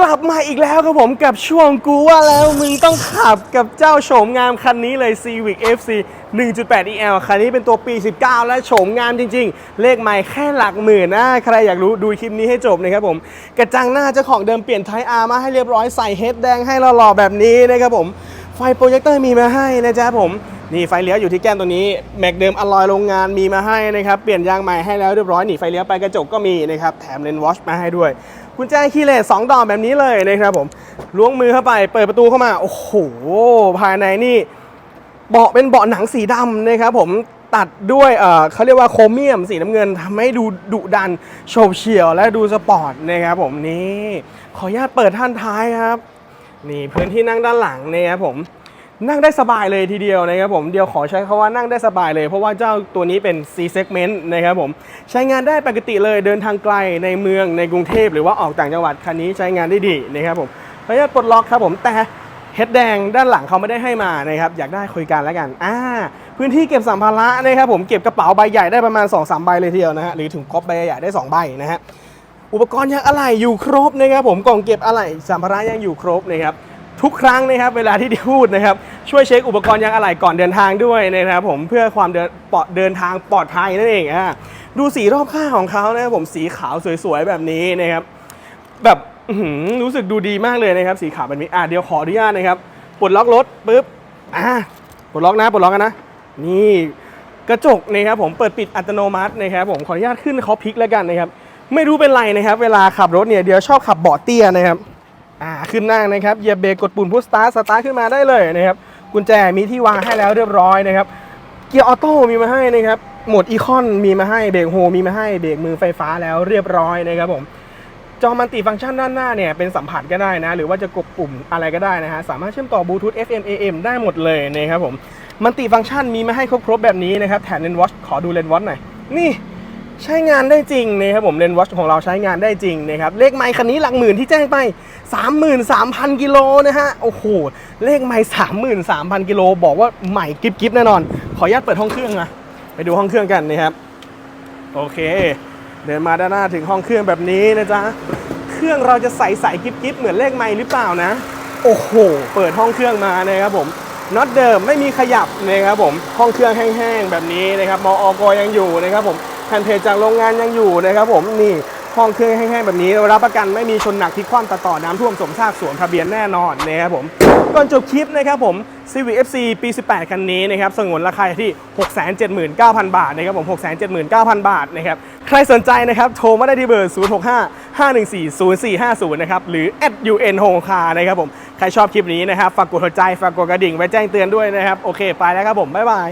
กลับมาอีกแล้วครับผมกับช่วงกูว่าแล้วมึงต้องขับกับเจ้าโฉมงามคันนี้เลย Civic FC 1.8 EL คันนี้เป็นตัวปี 19 และโฉมงามจริง ๆ เลขไม่แค่หลักหมื่นนะใครอยากรู้ดูคลิปนี้ให้จบนะครับผม กระจังหน้าเจ้าของเดิมเปลี่ยนไทอาร์มาให้เรียบร้อยใส่เฮดแดงให้หล่อๆแบบนี้นะครับผม ไฟโปรเจคเตอร์มีมาให้นะจ๊ะผมนี่ไฟเลี้ยวอยู่ที่แก้มตัวนี้แม็กเดิมอลลอยโรงงานมีมาให้นะครับเปลี่ยนยางใหม่ให้แล้วเรียบร้อยนี่ไฟเลี้ยวไปกระจกก็มีนะครับแถมเลนส์วอชมาให้ด้วย กุญแจคีย์เลสสองดอกแบบนี้เลยนะครับผมล้วงมือเข้าไปเปิดประตูเข้ามา โอ้โห ภายในนี่เบาะเป็นเบาะหนังสีดำนะครับผมตัดด้วยเออเขาเรียกว่าโครเมียมสีน้ำเงินทำให้ดูดุดันโฉบเฉี่ยวและดูสปอร์ตนะครับผมนี่ขออนุญาตเปิดท่านท้ายครับ นี่พื้นที่นั่งด้านหลังนะครับผม นั่งได้สบายเลยทีเดียวนะครับผมเดียวขอใช้คาว่านั่งได้สบายเลย เพราะว่าเจ้าตัวนี้เป็น C segment นะครับผมใช้งานได้ปกติเลยเดินทางไกลในเมืองในกรุงเทพหรือว่าออกต่างจังหวัดคันนี้ใช้งานได้ดีนะครับผมขออนุญาตปลดล็อกครับผมแต่เฮดแดงด้านหลังเขาไม่ได้ให้มานะครับอยากได้คุยกันแล้วกันอ่าพื้นที่เก็บสัมภาระนะครับผมเก็บกระเป๋าใบใหญ่ได้ประมาณ 2-3 ใบเลยทีเดียวนะฮะหรือถึงครบใบใหญ่ได้ 2 ใบนะฮะอุปกรณ์ยังอะไหล่อยู่ครบนะครับผมกล่องเก็บอะไหล่สัมภาระยังอยู่ครบนะครับ ทุกครั้งนะครับเวลาที่ได้พูดนะครับช่วยเช็คอุปกรณ์ยังอะไหล่ก่อนเดินทางด้วยนะครับผมเพื่อความเดินปลอดเดินทางปลอดภัยนั่นเองอะดูสีรอบข้างของเขานะครับผมสีขาวสวยๆแบบนี้นะครับ แบบหือรู้สึกดูดีมากเลยนะครับ สีขาวแบบนี้อะเดี๋ยวขออนุญาตนะครับปลดล็อกรถปุ๊บอะปลดล็อกนะปลดล็อกกันนะ นี่กระจกนะครับผมเปิดปิดอัตโนมัตินะครับผมขออนุญาตขึ้นเขาพลิกแล้วกันนะครับ ไม่รู้เป็นไรนะครับ เวลาขับรถเนี่ยเดี๋ยวชอบขับเบาะเตี้ยนะครับ อ่าขึ้นนั่งนะครับเหยียบเบรกกดปุ่มพุชสตาร์ทสตาร์ทขึ้นมาได้เลยนะครับกุญแจมีที่วางให้แล้วเรียบร้อยนะครับเกียร์ออโต้มีมาให้นะครับโหมดอีคอนมีมาให้เบรกโฮมีมาให้เบรกมือไฟฟ้าแล้วเรียบร้อยนะครับผมจอมันติฟังก์ชันด้านหน้าเนี่ยเป็นสัมผัสก็ได้นะ หรือว่าจะกดปุ่มอะไรก็ได้นะฮะสามารถเชื่อมต่อบลูทูธ FM AM ได้หมดเลยนะครับผมมันติฟังก์ชันมีมาให้ครบๆแบบนี้นะครับแถมเลนวอชขอดูเลนวอชหน่อยนี่ ใช้งานได้จริงนะครับผมเลนส์วอชของเราใช้งานได้จริงนะครับเลขไมค์คันนี้หลักหมื่นที่แจ้งไป 33,000 กิโลนะฮะ โอ้โห เลขไมค์33,000 กิโลบอกว่าใหม่กิฟกิฟแน่นอน ขออนุญาตเปิดห้องเครื่องนะไปดูห้องเครื่องกันนะครับ โอเค เดินมาด้านหน้าถึงห้องเครื่องแบบนี้นะจ๊ะเครื่องเราจะใส่ใสๆกิ๊บกิ๊บเหมือนเลขไม้หรือเปล่านะ โอ้โห เปิดห้องเครื่องมานะครับผมน็อตเดิมไม่มีขยับนะครับผมห้องเครื่องแห้งๆแบบนี้นะครับมออกยังอยู่นะครับผม แผ่นเพจจากโรงงานยังอยู่นะครับผมนี่ห้องเครื่องแห้งๆแบบนี้รับประกันไม่มีชนหนักที่คว่ำตัดต่อน้ำท่วมสมซากสวมทะเบียนแน่นอนนะครับผมก่อนจบคลิปนะครับผม Civic FC ปี 18 คันนี้นะครับสงวนราคาที่ 679,000 บาทนะครับผม 679,000 บาทนะครับใครสนใจนะครับโทรมาได้ที่เบอร์ 065 514 0450 นะครับหรือ @un home car นะครับผม ใครชอบคลิปนี้นะครับฝากกดหัวใจฝากกดกระดิ่งไว้แจ้งเตือนด้วยนะครับ โอเค ไปแล้วครับผม บ๊ายบาย